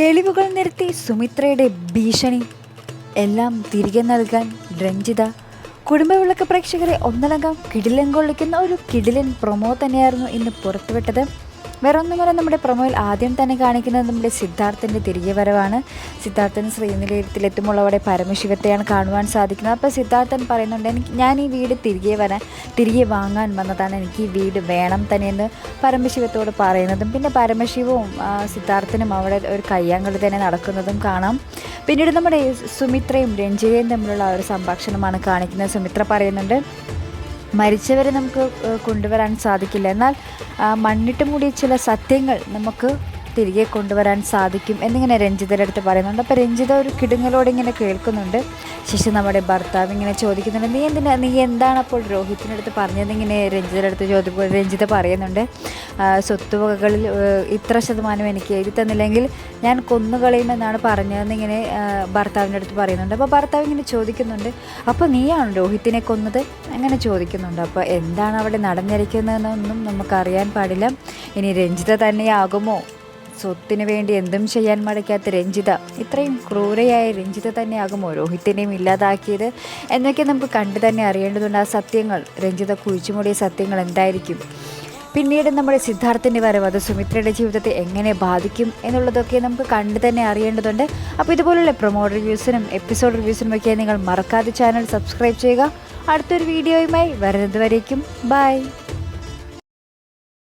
തെളിവുകൾ നിരത്തി സുമിത്രയുടെ ഭീഷണി. എല്ലാം തിരികെ നൽകാൻ രഞ്ജിത. കുടുംബവിളക്ക് പ്രേക്ഷകരെ ഒന്നടങ്കം കിടിലൻ കൊള്ളിക്കുന്ന ഒരു കിടിലൻ പ്രൊമോ തന്നെയായിരുന്നു ഇന്ന് പുറത്തുവിട്ടത്. വേറെ ഒന്നുമല്ല നമ്മുടെ പ്രൊമോയിൽ ആദ്യം തന്നെ കാണിക്കുന്നത് നമ്മുടെ സിദ്ധാർത്ഥന്റെ തിരികെ വരവാണ്. സിദ്ധാർത്ഥൻ ശ്രീനിലയത്തിലെത്തുമ്പോൾ അവിടെ പരമശിവത്തെയാണ് കാണുവാൻ സാധിക്കുന്നത്. അപ്പോൾ സിദ്ധാർത്ഥൻ പറയുന്നുണ്ട് എനിക്ക് ഞാൻ ഈ വീട് തിരികെ വരാൻ തിരികെ വാങ്ങാൻ വന്നതാണ്. എനിക്ക് ഈ വീട് വേണം തന്നെയെന്ന് പരമശിവത്തോട് പറയുന്നതും പിന്നെ പരമശിവവും സിദ്ധാർത്ഥനും അവിടെ ഒരു കയ്യാങ്കളി തന്നെ നടക്കുന്നതും കാണാം. പിന്നീട് നമ്മുടെ സുമിത്രയും രഞ്ജിതയും തമ്മിലുള്ള ഒരു സംഭാഷണമാണ് കാണിക്കുന്നത്. സുമിത്ര പറയുന്നുണ്ട് മരിച്ചവരെ നമുക്ക് കൊണ്ടുവരാൻ സാധിക്കില്ല. എന്നാൽ മണ്ണിട്ട് മൂടിയ ചില സത്യങ്ങൾ നമുക്ക് തിരികെ കൊണ്ടുവരാൻ സാധിക്കും എന്നിങ്ങനെ രഞ്ജിതയുടെ അടുത്ത് പറയുന്നുണ്ട്. അപ്പോൾ രഞ്ജിത ഒരു കിടുങ്ങലോട് ഇങ്ങനെ കേൾക്കുന്നുണ്ട്. ശേഷം നമ്മുടെ ഭർത്താവ് ഇങ്ങനെ ചോദിക്കുന്നുണ്ട്. നീ എന്തിനാ നീ എന്താണ് അപ്പോൾ രോഹിത്തിന്റെ അടുത്ത് പറഞ്ഞതെന്നിങ്ങനെ രഞ്ജിതയുടെ അടുത്ത് ചോദിക്കുമ്പോൾ രഞ്ജിത പറയുന്നുണ്ട്. സ്വത്തുവകകളിൽ ഇത്ര ശതമാനം എനിക്ക് എഴുതി തന്നില്ലെങ്കിൽ ഞാൻ കൊന്നുകളയുമെന്നാണ് പറഞ്ഞതെന്നിങ്ങനെ ഇങ്ങനെ ഭർത്താവിന്റെ അടുത്ത് പറയുന്നുണ്ട്. അപ്പോൾ ഭർത്താവ് ഇങ്ങനെ ചോദിക്കുന്നുണ്ട്. അപ്പോൾ നീയാണോ രോഹിത്തിനെ കൊന്നത്? അങ്ങനെ ചോദിക്കുന്നുണ്ട്. അപ്പോൾ എന്താണ് അവിടെ നടന്നിരിക്കുന്നതെന്നൊന്നും നമുക്കറിയാൻ പാടില്ല. ഇനി രഞ്ജിത തന്നെയാകുമോ? സ്വത്തിന് വേണ്ടി എന്തും ചെയ്യാൻ മടക്കാത്ത രഞ്ജിത. ഇത്രയും ക്രൂരയായ രഞ്ജിത തന്നെയാകുമോ രോഹിത്തിനെയും ഇല്ലാതാക്കിയത്. എന്നൊക്കെ നമുക്ക് കണ്ടു തന്നെ അറിയേണ്ടതുണ്ട് ആ സത്യങ്ങൾ. രഞ്ജിത കുഴിച്ചുമൂടിയ സത്യങ്ങൾ എന്തായിരിക്കും? പിന്നീട് നമ്മുടെ സിദ്ധാർത്ഥിന്റെ വരവ് അത് സുമിത്രയുടെ ജീവിതത്തെ എങ്ങനെ ബാധിക്കും എന്നുള്ളതൊക്കെ നമുക്ക് കണ്ടു തന്നെ അറിയേണ്ടതുണ്ട്. അപ്പോൾ ഇതുപോലുള്ള പ്രൊമോ റിവ്യൂസിനും എപ്പിസോഡ് റിവ്യൂസിനും ഒക്കെ നിങ്ങൾ മറക്കാതെ ചാനൽ സബ്സ്ക്രൈബ് ചെയ്യുക. അടുത്തൊരു വീഡിയോയുമായി വരുന്നത് വരേക്കും ബൈ